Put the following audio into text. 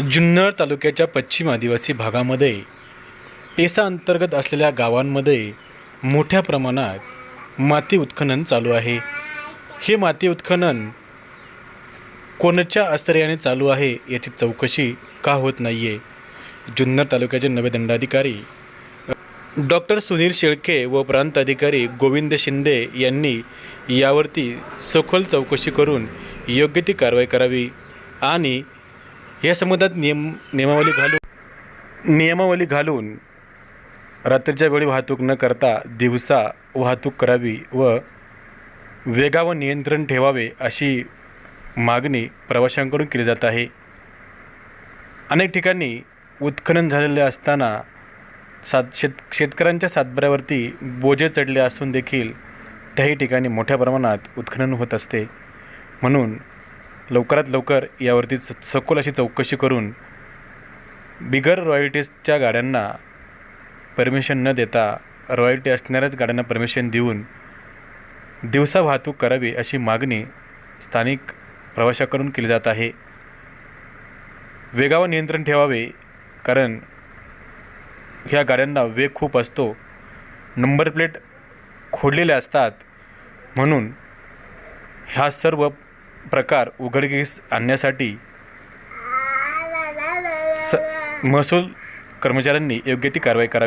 जुन्नर तालुक्याच्या पश्चिम आदिवासी भागामध्ये टेसा अंतर्गत असलेल्या गावांमध्ये मोठ्या प्रमाणात माती उत्खनन चालू आहे. हे माती उत्खनन कोणच्या आश्चर्याने चालू आहे याची चौकशी का होत नाही आहे जुन्नर तालुक्याचे नवे दंडाधिकारी डॉक्टर सुनील शेळके व प्रांत अधिकारी गोविंद शिंदे यांनी यावरती सखोल चौकशी करून योग्य ती कारवाई करावी आणि या संबंधात नियम नियमावली घालून नियमावली घालून रात्रीच्या वेळी वाहतूक न करता दिवसा वाहतूक करावी व वेगावर नियंत्रण ठेवावे अशी मागणी प्रवाशांकडून केली जात आहे. अनेक ठिकाणी उत्खनन झालेले असताना सात शेत शेतकऱ्यांच्या सातबऱ्यावरती बोजे चढले असून देखील त्याही ठिकाणी मोठ्या प्रमाणात उत्खनन होत असते. म्हणून लवकरात लवकर यावरती स सखोल अशी चौकशी करून बिगर रॉयल्टीजच्या गाड्यांना परमिशन न देता रॉयल्टी असणाऱ्याच गाड्यांना परमिशन देऊन दिवसा वाहतूक करावी अशी मागणी स्थानिक प्रवाशाकडून केली जात आहे. वेगावर नियंत्रण ठेवावे कारण ह्या गाड्यांना वेग खूप असतो. नंबर प्लेट खोडलेल्या असतात म्हणून ह्या सर्व प्रकार उघडकीस आणण्यासाठी स महसूल कर्मचाऱ्यांनी योग्य ती कारवाई करावी.